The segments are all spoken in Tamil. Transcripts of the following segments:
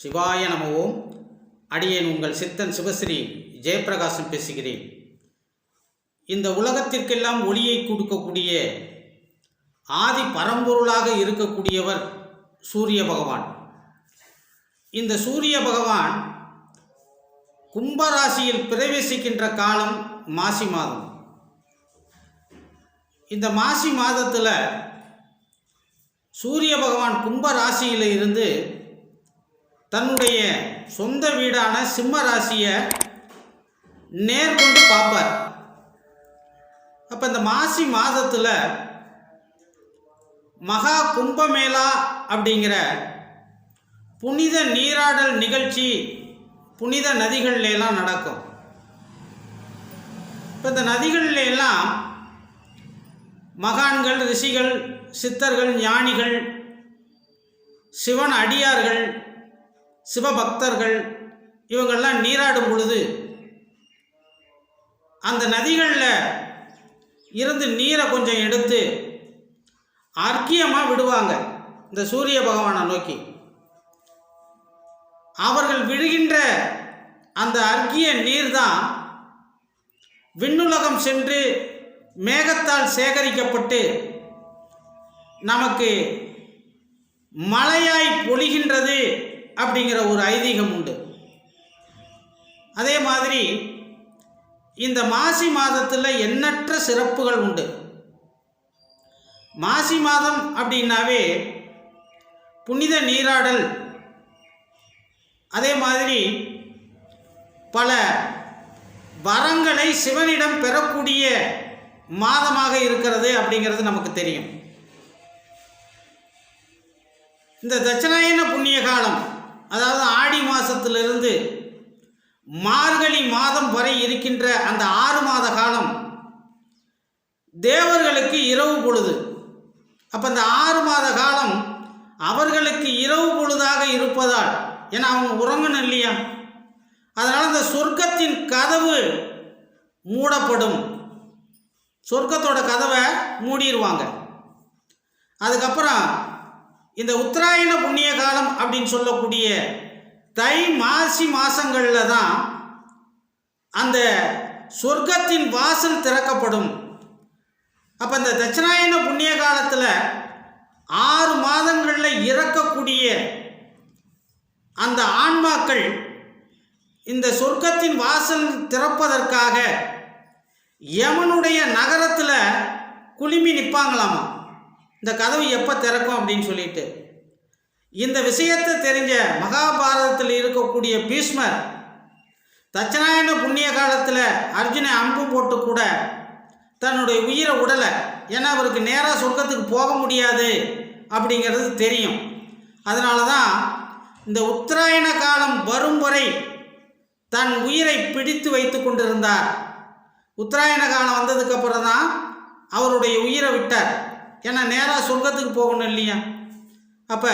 சிவாய நமவோம் அடியேன் உங்கள் சித்தன் சிவஸ்ரீ ஜெயப்பிரகாசம் பேசுகிறேன். இந்த உலகத்திற்கெல்லாம் ஒளியை கொடுக்கக்கூடிய ஆதி பரம்பொருளாக இருக்கக்கூடியவர் சூரிய பகவான். இந்த சூரிய பகவான் கும்பராசியில் பிரவேசிக்கின்ற காலம் மாசி மாதம். இந்த மாசி மாதத்தில் சூரிய பகவான் கும்ப ராசியில் இருந்து தன்னுடைய சொந்த வீடான சிம்ம ராசியை நேர்கொண்டு பார்ப்பார். அப்போ இந்த மாசி மாதத்தில் மகா கும்பமேளா அப்படிங்கிற புனித நீராடல் நிகழ்ச்சி புனித நதிகள்லாம் நடக்கும். இப்போ இந்த நதிகள்ல எல்லாம் மகான்கள் ரிஷிகள் சித்தர்கள் ஞானிகள் சிவன் அடியார்கள் சிவபக்தர்கள் இவங்கெல்லாம் நீராடும் பொழுது அந்த நதிகளில் இருந்து நீரை கொஞ்சம் எடுத்து அர்க்கியமாக விடுவாங்க இந்த சூரிய பகவானை நோக்கி. அவர்கள் விழுகின்ற அந்த அர்க்கிய நீர் தான் விண்ணுலகம் சென்று மேகத்தால் சேகரிக்கப்பட்டு நமக்கு மழையாய் பொழிகின்றது அப்படிங்கிற ஒரு ஐதீகம் உண்டு. அதே மாதிரி இந்த மாசி மாதத்தில் எண்ணற்ற சிறப்புகள் உண்டு. மாசி மாதம் அப்படின்னாவே புனித நீராடல் அதே மாதிரி பல வரங்களை சிவனிடம் பெறக்கூடிய மாதமாக இருக்கிறது அப்படிங்கிறது நமக்கு தெரியும். இந்த தட்சிணாயன புண்ணிய காலம் அதாவது ஆடி மாதத்திலிருந்து மார்கழி மாதம் வரை இருக்கின்ற அந்த ஆறு மாத காலம் தேவர்களுக்கு இரவு பொழுது. அப்போ அந்த ஆறு மாத காலம் அவர்களுக்கு இரவு பொழுதாக இருப்பதால் ஏன்னா அவங்க உறங்கணும் இல்லையா? அதனால் அந்த சொர்க்கத்தின் கதவு மூடப்படும். சொர்க்கத்தோட கதவை மூடிடுவாங்க அதுக்கப்புறம் இந்த உத்தராயண புண்ணிய காலம் அப்படின்னு சொல்லக்கூடிய தை மாசி மாதங்களில் தான் அந்த சொர்க்கத்தின் வாசல் திறக்கப்படும். அப்போ இந்த தட்சிணாயன புண்ணிய காலத்தில் ஆறு மாதங்களில் இறக்கக்கூடிய அந்த ஆன்மாக்கள் இந்த சொர்க்கத்தின் வாசல் திறப்பதற்காக யமனுடைய நகரத்தில் குழுமி நிற்பாங்களாமா இந்த கதவு எப்போ திறக்கும் அப்படின்னு சொல்லிட்டு. இந்த விஷயத்தை தெரிஞ்ச மகாபாரதத்தில் இருக்கக்கூடிய பீஷ்மர் தச்சநாயன புண்ணிய காலத்தில் அர்ஜுனை அம்பு போட்டு கூட தன்னுடைய உயிரை உடலை ஏன்னா அவருக்கு நேராக சொர்க்கத்துக்கு போக முடியாது அப்படிங்கிறது தெரியும். அதனால தான் இந்த உத்தராயண காலம் வரும் வரை தன் உயிரை பிடித்து வைத்து கொண்டிருந்தார். உத்தராயண காலம் வந்ததுக்கப்புறம் தான் அவருடைய உயிரை விட்டார். ஏன்னா நேராக சொர்க்கத்துக்கு போகணும் இல்லையா? அப்போ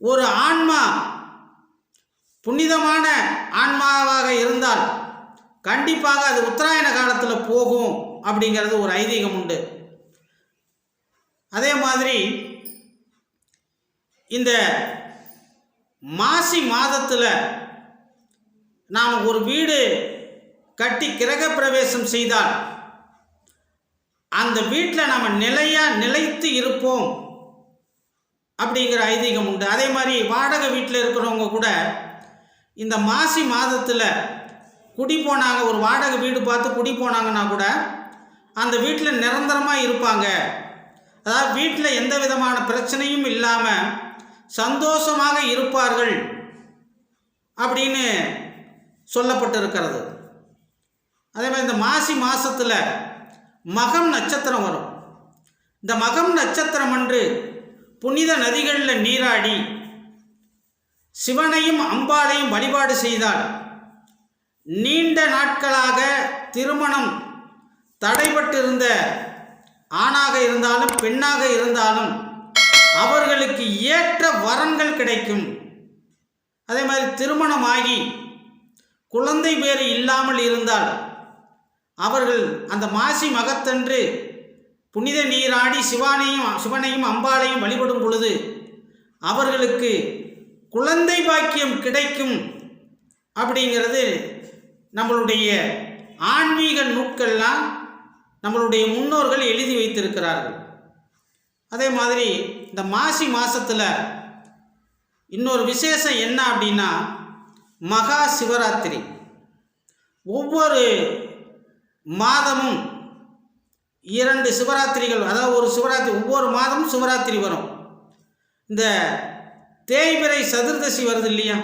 ஒரு ஆன்மா புனிதமான ஆன்மாவாக இருந்தால் கண்டிப்பாக அது உத்தராயண காலத்தில் போகும் அப்படிங்கிறது ஒரு ஐதீகம் உண்டு. அதே மாதிரி இந்த மாசி மாதத்தில் நாம் ஒரு வீடு கட்டி கிரக பிரவேசம் செய்தால் அந்த வீட்டில் நம்ம நிலையாக நிலைத்து இருப்போம். அப்படிங்கிற ஐதீகம் உண்டு. அதே மாதிரி வாடகை வீட்டில் இருக்கிறவங்க கூட இந்த மாசி மாதத்தில் குடி போனாங்க ஒரு வாடகை வீடு பார்த்து குடி போனாங்கன்னா கூட அந்த வீட்டில் நிரந்தரமாக இருப்பாங்க. அதாவது வீட்டில் எந்த விதமான பிரச்சனையும் இல்லாமல் சந்தோஷமாக இருப்பார்கள் அப்படின்னு சொல்லப்பட்டிருக்கிறது. அதே மாதிரி இந்த மாசி மாதத்தில் மகம் நட்சத்திரம் வரும். இந்த மகம் நட்சத்திரம் அன்று புனித நதிகளில் நீராடி சிவனையும் அம்பாளையும் வழிபாடு செய்தால் நீண்ட நாட்களாக திருமணம் தடைபட்டிருந்த ஆணாக இருந்தாலும் பெண்ணாக இருந்தாலும் அவர்களுக்கு ஏற்ற வரன்கள் கிடைக்கும். அதே மாதிரி திருமணமாகி குழந்தை பேறு இல்லாமல் இருந்தால் அவர்கள் அந்த மாசி மகத்தன்று புனித நீராடி சிவானையும் சிவனையும் அம்பாளையும் வழிபடும் பொழுது அவர்களுக்கு குழந்தை பாக்கியம் கிடைக்கும் அப்படிங்கிறது நம்மளுடைய ஆன்மீக நூட்கள்லாம் நம்மளுடைய முன்னோர்கள் எழுதி வைத்திருக்கிறார்கள். அதே மாதிரி இந்த மாசி மாதத்தில் இன்னொரு விசேஷம் என்ன அப்படின்னா மகா சிவராத்திரி. ஒவ்வொரு மாதமும் இரண்டு சிவராத்திரிகள் அதாவது ஒரு சிவராத்திரி ஒவ்வொரு மாதமும் சிவராத்திரி வரும். இந்த தேய்பிறை சதுர்தசி வருது இல்லையா?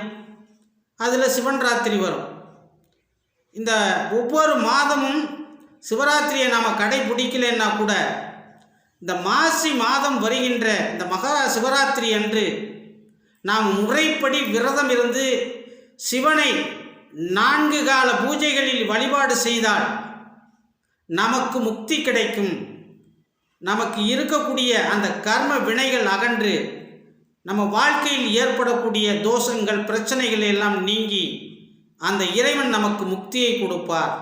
அதில் சிவன் ராத்திரி வரும். இந்த ஒவ்வொரு மாதமும் சிவராத்திரியை நாம் கடைபிடிக்கலைன்னா கூட இந்த மாசி மாதம் வருகின்ற இந்த மகா சிவராத்திரி அன்று நாம் முறைப்படி விரதம் இருந்து சிவனை நான்கு கால பூஜைகளில் வழிபாடு செய்தால் நமக்கு முக்தி கிடைக்கும். நமக்கு இருக்கக்கூடிய அந்த கர்ம வினைகள் அகன்று நம்ம வாழ்க்கையில் ஏற்படக்கூடிய தோஷங்கள் பிரச்சனைகள் எல்லாம் நீங்கி அந்த இறைவன் நமக்கு முக்தியை கொடுப்பார்.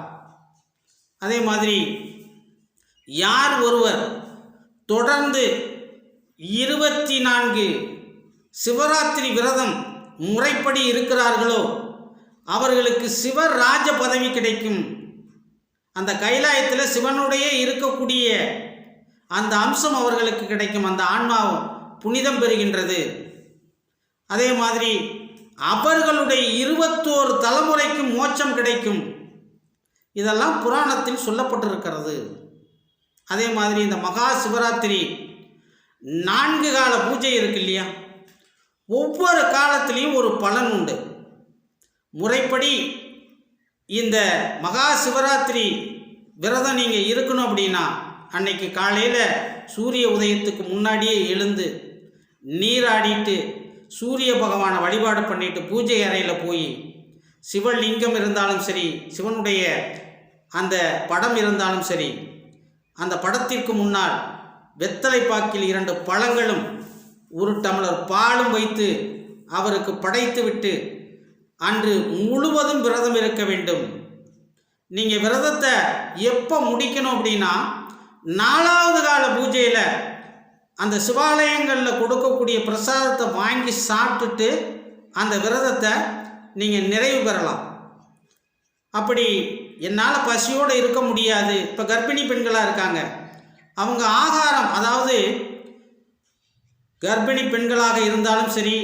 அதே மாதிரி யார் ஒருவர் தொடர்ந்து இருபத்தி நான்கு சிவராத்திரி விரதம் முறைப்படி இருக்கிறார்களோ அவர்களுக்கு சிவராஜ பதவி கிடைக்கும். அந்த கைலாயத்தில் சிவனுடைய இருக்கக்கூடிய அந்த அம்சம் அவர்களுக்கு கிடைக்கும். அந்த ஆன்மாவும் புனிதம் பெறுகின்றது. அதே மாதிரி அவர்களுடைய இருபத்தோரு தலைமுறைக்கும் மோட்சம் கிடைக்கும். இதெல்லாம் புராணத்தில் சொல்லப்பட்டிருக்கிறது. அதே மாதிரி இந்த மகா சிவராத்திரி நான்கு கால பூஜை இருக்கு இல்லையா? ஒவ்வொரு காலத்திலையும் ஒரு பலன் உண்டு. முறைப்படி இந்த மகா சிவராத்திரி விரதம் நீங்கள் இருக்கணும் அப்படின்னா அன்னைக்கு காலையில் சூரிய உதயத்துக்கு முன்னாடியே எழுந்து நீராடிட்டு சூரிய பகவானை வழிபாடு பண்ணிட்டு பூஜை அறையில் போய் சிவலிங்கம் இருந்தாலும் சரி சிவனுடைய அந்த படம் இருந்தாலும் சரி அந்த படத்திற்கு முன்னால் வெத்தலை பாக்கில் இரண்டு பழங்களும் ஒரு டம்ளர் பாலும் வைத்து அவருக்கு படைத்து விட்டு அன்று முழுவதும் விரதம் இருக்க வேண்டும். நீங்கள் விரதத்தை எப்போ முடிக்கணும் அப்படின்னா நாலாவது கால பூஜையில் அந்த சிவாலயங்களில் கொடுக்கக்கூடிய பிரசாதத்தை வாங்கி சாப்பிட்டுட்டு அந்த விரதத்தை நீங்கள் நிறைவு பெறலாம். அப்படி என்னால் பசியோடு இருக்க முடியாது. இப்போ கர்ப்பிணி பெண்களாக இருக்காங்க. அவங்க ஆகாரம் அதாவது கர்ப்பிணி பெண்களாக இருந்தாலும் சரி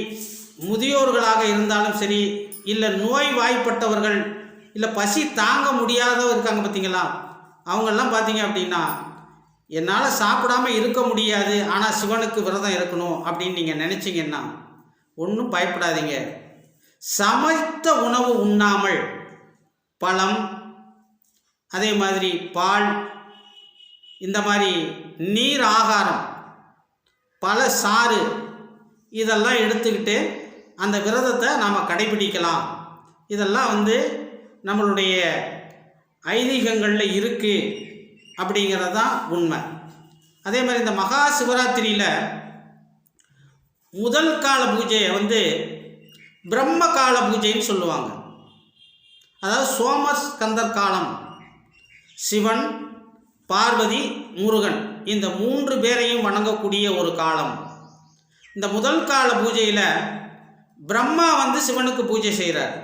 முதியோர்களாக இருந்தாலும் சரி இல்லை நோய் வாய்ப்பட்டவர்கள் இல்லை பசி தாங்க முடியாதவங்க இருக்காங்க பார்த்தீங்களா அவங்கெல்லாம் பார்த்தீங்க அப்படின்னா என்னால் சாப்பிடாம இருக்க முடியாது ஆனால் சிவனுக்கு விரதம் இருக்கணும் அப்படின்னு நீங்கள் நினச்சிங்கன்னா ஒன்றும் பயப்படாதீங்க. சமைத்த உணவு உண்ணாமல் பழம் அதே மாதிரி பால் இந்த மாதிரி நீர் ஆகாரம் பல சாறு இதெல்லாம் எடுத்துக்கிட்டு அந்த விரதத்தை நாம் கடைபிடிக்கலாம். இதெல்லாம் வந்து நம்மளுடைய ஐதீகங்களில் இருக்குது அப்படிங்கிறது தான் உண்மை. அதே மாதிரி இந்த மகா சிவராத்திரியில் முதல் கால பூஜையை வந்து பிரம்ம கால பூஜைன்னு சொல்லுவாங்க. அதாவது சோமஸ்கந்தர் காலம் சிவன் பார்வதி முருகன் இந்த மூன்று பேரையும் வணங்கக்கூடிய ஒரு காலம். இந்த முதல் கால பூஜையில் பிரம்மா வந்து சிவனுக்கு பூஜை செய்கிறார்.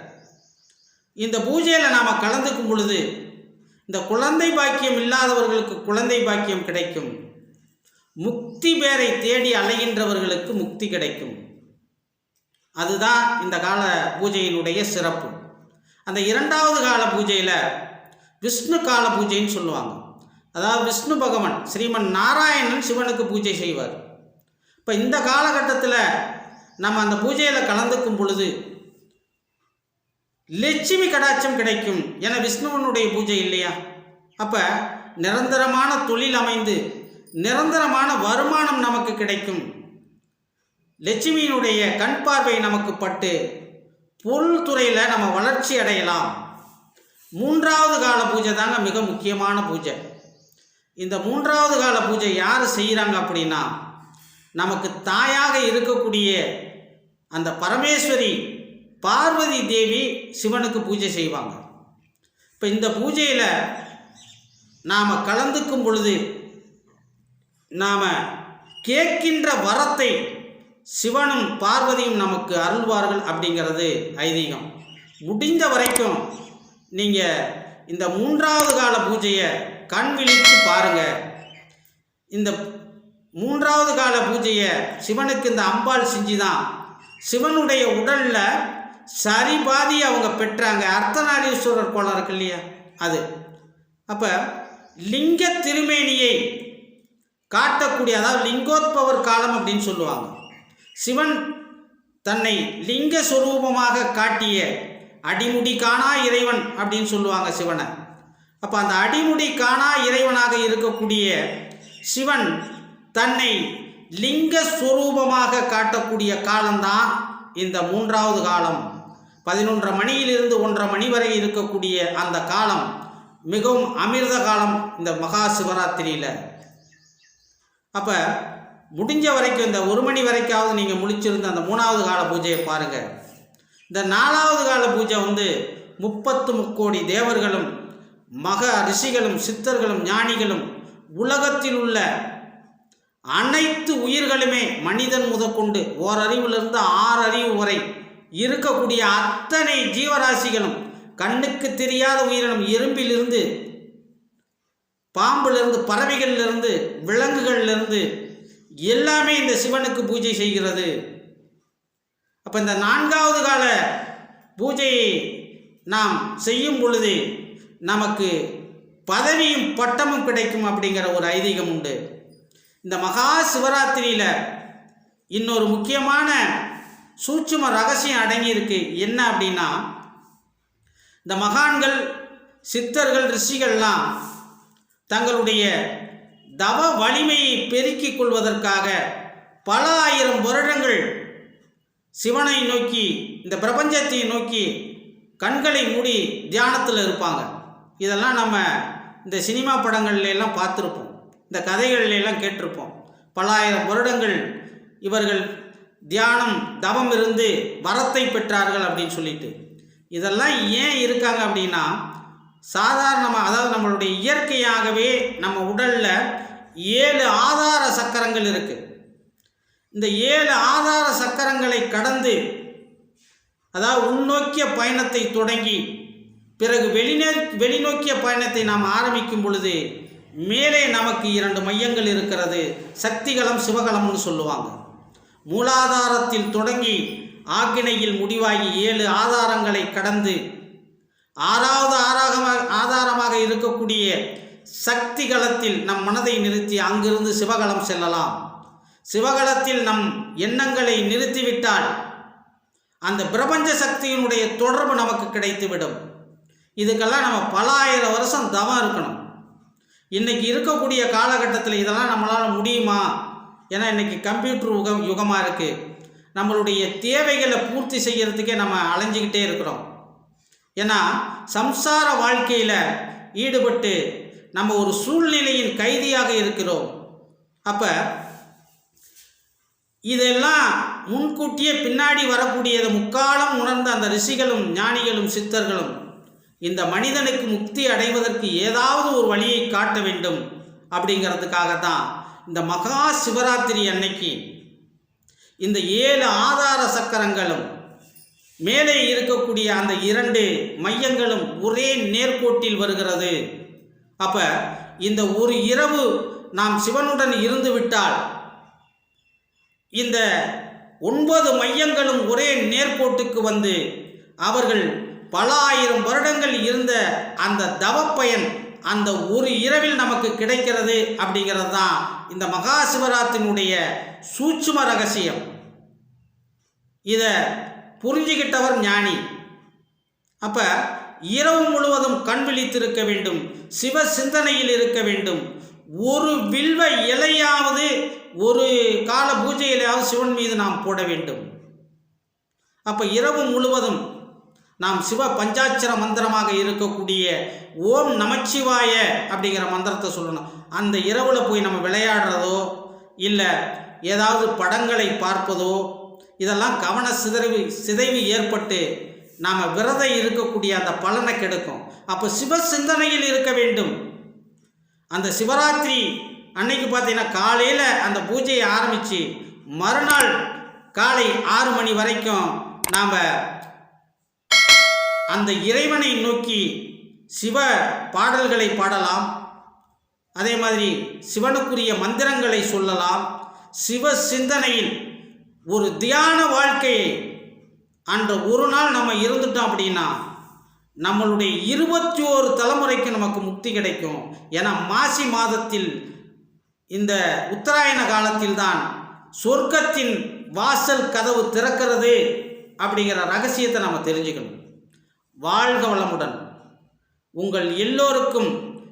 இந்த பூஜையில் நாம் கலந்துக்கும் பொழுது இந்த குழந்தை பாக்கியம் இல்லாதவர்களுக்கு குழந்தை பாக்கியம் கிடைக்கும். முக்தி பேரை தேடி அலைகின்றவர்களுக்கு முக்தி கிடைக்கும். அதுதான் இந்த கால பூஜையினுடைய சிறப்பு. அந்த இரண்டாவது கால பூஜையில் விஷ்ணு கால பூஜைன்னு சொல்லுவாங்க. அதாவது விஷ்ணு பகவான் ஸ்ரீமன் நாராயணன் சிவனுக்கு பூஜை செய்வார். இப்போ இந்த காலகட்டத்தில் நம்ம அந்த பூஜையில் கலந்துக்கும் பொழுது லட்சுமி கடாட்சம் கிடைக்கும் என விஷ்ணுவனுடைய பூஜை இல்லையா? அப்போ நிரந்தரமான தொழில் அமைந்து நிரந்தரமான வருமானம் நமக்கு கிடைக்கும். லட்சுமியினுடைய கண் பார்வை நமக்கு பட்டு பொருள் துறையில் நம்ம வளர்ச்சி அடையலாம். மூன்றாவது கால பூஜை தாங்க மிக முக்கியமான பூஜை. இந்த மூன்றாவது கால பூஜை யார் செய்கிறாங்க அப்படின்னா நமக்கு தாயாக இருக்கக்கூடிய அந்த பரமேஸ்வரி பார்வதி தேவி சிவனுக்கு பூஜை செய்வாங்க. இப்போ இந்த பூஜையில் நாம் கலந்துக்கும் பொழுது நாம் கேட்கின்ற வரத்தை சிவனும் பார்வதியும் நமக்கு அருள்வார்கள் அப்படிங்கிறது ஐதீகம். முடிந்த வரைக்கும் நீங்கள் இந்த மூன்றாவது கால பூஜையை கண் விழித்து பாருங்கள் இந்த மூன்றாவது கால பூஜையை சிவனுக்கு இந்த அம்பாள் செஞ்சு தான் சிவனுடைய உடலில் சரிபாதி அவங்க பெற்றாங்க. அர்த்தநாரீஸ்வரர் கோலம் இருக்கு இல்லையா? அது. அப்போ லிங்க திருமேனியை காட்டக்கூடிய அதாவது லிங்கோத்பவர் காலம் அப்படின்னு சொல்லுவாங்க. சிவன் தன்னை லிங்க சுரூபமாக காட்டிய அடிமுடி காணா இறைவன் அப்படின்னு சொல்லுவாங்க சிவனை. அப்போ அந்த அடிமுடி காணா இறைவனாக இருக்கக்கூடிய சிவன் தன்னை லிங்க ஸ்வரூபமாக காட்டக்கூடிய காலம்தான் இந்த மூன்றாவது காலம். பதினொன்றரை மணியிலிருந்து ஒன்றரை மணி வரை இருக்கக்கூடிய அந்த காலம் மிகவும் அமிர்த காலம் இந்த மகா சிவராத்திரியில். அப்போ முடிஞ்ச வரைக்கும் இந்த ஒரு மணி வரைக்காவது நீங்கள் முடிச்சிருந்த அந்த மூணாவது கால பூஜையை பாருங்கள் இந்த நாலாவது கால பூஜை வந்து முப்பத்து முக்கோடி தேவர்களும் மக ரிஷிகளும் சித்தர்களும் ஞானிகளும் உலகத்தில் உள்ள அனைத்து உயிர்களுமே மனிதன் முதற்கொண்டு ஓரறிவிலிருந்து ஆறு அறிவு வரை இருக்கக்கூடிய அத்தனை ஜீவராசிகளும் கண்ணுக்கு தெரியாத உயிரினம் எறும்பிலிருந்து பாம்பிலிருந்து பறவைகளிலிருந்து விலங்குகளிலிருந்து எல்லாமே இந்த சிவனுக்கு பூஜை செய்கிறது. அப்போ இந்த நான்காவது கால பூஜையை நாம் செய்யும் பொழுது நமக்கு பதவியும் பட்டமும் கிடைக்கும் அப்படிங்கிற ஒரு ஐதீகம் உண்டு. இந்த மகா சிவராத்திரியில் இன்னொரு முக்கியமான சூட்சும ரகசியம் அடங்கியிருக்கு. என்ன அப்படின்னா இந்த மகான்கள் சித்தர்கள் ரிஷிகள்லாம் தங்களுடைய தவ வலிமையை பெருக்கிக் கொள்வதற்காக பல ஆயிரம் வருடங்கள் சிவனை நோக்கி இந்த பிரபஞ்சத்தை நோக்கி கண்களை மூடி தியானத்தில் இருப்பாங்க. இதெல்லாம் நம்ம இந்த சினிமா படங்கள்ல எல்லாம் பார்த்துருப்போம். இந்த கதைகளிலெல்லாம் கேட்டிருப்போம். பல ஆயிரம் வருடங்கள் இவர்கள் தியானம் தவம் இருந்து வரத்தை பெற்றார்கள் அப்படின்னு சொல்லிட்டு. இதெல்லாம் ஏன் இருக்காங்க அப்படின்னா சாதாரணமாக அதாவது நம்மளுடைய இயற்கையாகவே நம்ம உடலில் ஏழு ஆதார சக்கரங்கள் இருக்குது இந்த ஏழு ஆதார சக்கரங்களை கடந்து அதாவது உள்நோக்கிய பயணத்தை தொடங்கி பிறகு வெளிநே வெளிநோக்கிய பயணத்தை நாம் ஆரம்பிக்கும் பொழுது மேலே நமக்கு இரண்டு மையங்கள் இருக்கிறது. சக்திகளம் சிவகலம்னு சொல்லுவாங்க. மூலாதாரத்தில் தொடங்கி ஆக்கினையில் முடிவாகி ஏழு ஆதாரங்களை கடந்து ஆறாவது ஆறாகமாக ஆதாரமாக இருக்கக்கூடிய சக்தி களத்தில் நம் மனதை நிறுத்தி அங்கிருந்து சிவகலம் செல்லலாம். சிவகலத்தில் நம் எண்ணங்களை நிறுத்திவிட்டால் அந்த பிரபஞ்ச சக்தியினுடைய தொடர்பு நமக்கு கிடைத்துவிடும். இதுக்கெல்லாம் நம்ம பல ஆயிரம் வருஷம் தவம் இருக்கணும். இன்றைக்கி இருக்கக்கூடிய காலகட்டத்தில் இதெல்லாம் நம்மளால் முடியுமா? ஏன்னா இன்னைக்கு கம்ப்யூட்டர் யுகம் யுகமாக இருக்குது நம்மளுடைய தேவைகளை பூர்த்தி செய்கிறதுக்கே நம்ம அலைஞ்சிக்கிட்டே இருக்கிறோம். ஏன்னா சம்சார வாழ்க்கையில் ஈடுபட்டு நம்ம ஒரு சூழ்நிலையின் கைதியாக இருக்கிறோம். அப்போ இதெல்லாம் முன்கூட்டியே பின்னாடி வரக்கூடியதை முக்காலம் உணர்ந்த அந்த ரிஷிகளும் ஞானிகளும் சித்தர்களும் இந்த மனிதனுக்கு முக்தி அடைவதற்கு ஏதாவது ஒரு வழியை காட்ட வேண்டும் அப்படிங்கிறதுக்காக தான் இந்த மகா சிவராத்திரி அன்னைக்கு இந்த ஏழு ஆதார சக்கரங்களும் மேலே இருக்கக்கூடிய அந்த இரண்டு மையங்களும் ஒரே நேர்கோட்டில் வருகிறது. அப்ப இந்த ஒரு இரவு நாம் சிவனுடன் இருந்து விட்டால் இந்த ஒன்பது மையங்களும் ஒரே நேர்கோட்டுக்கு வந்து அவர்கள் பல ஆயிரம் வருடங்கள் இருந்த அந்த தவப்பயன் அந்த ஒரு இரவில் நமக்கு கிடைக்கிறது அப்படிங்கிறது தான் இந்த மகா சிவராத்திரினுடைய சூட்சும ரகசியம். இதை புரிஞ்சுக்கிட்டவர் ஞானி. அப்போ இரவு முழுவதும் கண் விழித்திருக்க வேண்டும் சிவ சிந்தனையில் இருக்க வேண்டும். ஒரு வில்வ இலையாவது ஒரு கால பூஜையிலாவது சிவன் மீது நாம் போட வேண்டும். அப்போ இரவு முழுவதும் நாம் சிவ பஞ்சாட்சர மந்திரமாக இருக்கக்கூடிய ஓம் நமச்சிவாய அப்படிங்கிற மந்திரத்தை சொல்லணும். அந்த இரவில் போய் நம்ம விளையாடுறதோ இல்லை ஏதாவது படங்களை பார்ப்பதோ இதெல்லாம் கவன சிதறிவு சிதைவு ஏற்பட்டு நாம் விரதம் இருக்கக்கூடிய அந்த பலனை கெடுக்கும். அப்போ சிவ சிந்தனையில் இருக்க வேண்டும். அந்த சிவராத்திரி அன்னைக்கு பார்த்தீங்கன்னா காலையில் அந்த பூஜையை ஆரம்பித்து மறுநாள் காலை ஆறு மணி வரைக்கும் நாம் அந்த இறைவனை நோக்கி சிவ பாடல்களை பாடலாம். அதே மாதிரி சிவனுக்குரிய மந்திரங்களை சொல்லலாம். சிவ சிந்தனையில் ஒரு தியான வாழ்க்கையை அன்று ஒரு நாள் நம்ம இருந்துட்டோம் அப்படின்னா நம்மளுடைய இருபத்தி ஓரு தலைமுறைக்கு நமக்கு முக்தி கிடைக்கும். ஏன்னா மாசி மாதத்தில் இந்த உத்தராயண காலத்தில் தான் சொர்க்கத்தின் வாசல் கதவு திறக்கிறது அப்படிங்கிற ரகசியத்தை நம்ம தெரிஞ்சுக்கணும். வாழ்க வளமுடன். உங்கள் எல்லோருக்கும்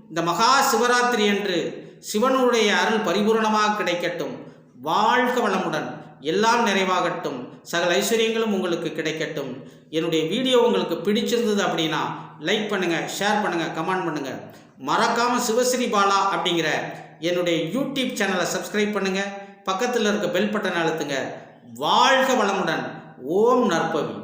இந்த மகா சிவராத்திரி என்று சிவனுடைய அருள் பரிபூரணமாக கிடைக்கட்டும். வாழ்க வளமுடன். எல்லாம் நிறைவாகட்டும். சகல ஐஸ்வர்யங்களும் உங்களுக்கு கிடைக்கட்டும். என்னுடைய வீடியோ உங்களுக்கு பிடிச்சிருந்தது அப்படின்னா லைக் பண்ணுங்கள் ஷேர் பண்ணுங்கள் கமெண்ட் பண்ணுங்கள் மறக்காமல் சிவஸ்ரீ பாலா அப்படிங்கிற என்னுடைய யூடியூப் சேனலை சப்ஸ்கிரைப் பண்ணுங்கள் பக்கத்தில் இருக்க பெல் பட்டனை அழுத்துங்க. வாழ்க வளமுடன். ஓம் நற்பவி.